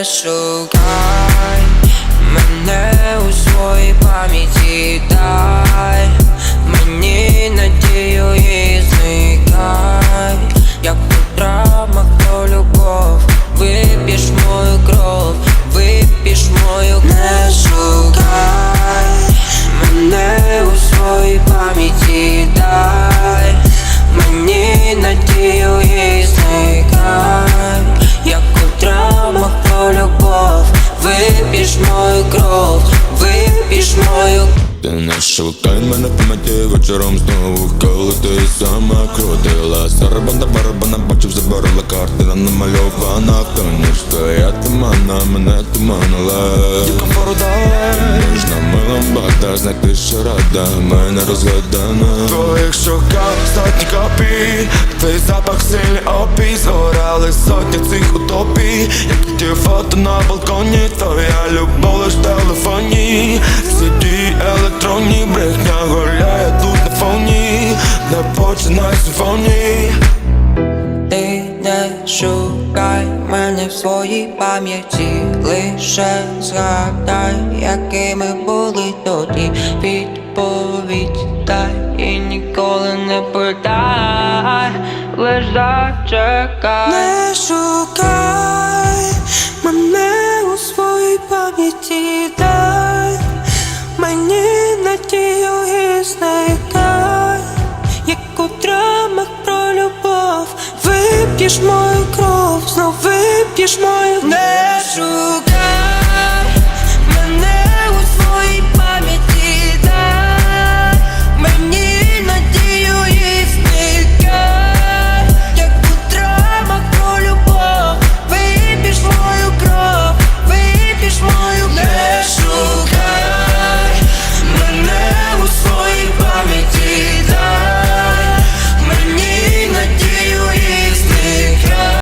не шукай Вип'єш мою кров, вип'єш мою Ти не шукай мене в пам'яті вечором знову Коли ти сама крутилася Барабана, барабана, бачив, заборола картина намальована. Ніж твоя тумана, мене туманила Яка Можна милом бада, знайти що рада Мене розгадана. Твоїх шукав сотні копій Твій запах сильний опій Згорали сотні цих утопій Як ті фото на балконі Твоя любов лиш в телефоні. CD електронні брехня гуляє тут на фоні. Не починай симфонії Ти не шукай мене в своїй пам'яті Лише згадай, якими були тоді. Відповідь дай і ніколи не продай Лиш зачекай. Не шукай мене у своїй пам'яті дай Мені надію і зникай як у драмах про любов. Вип'єш мою кров, знов вип'єш мою не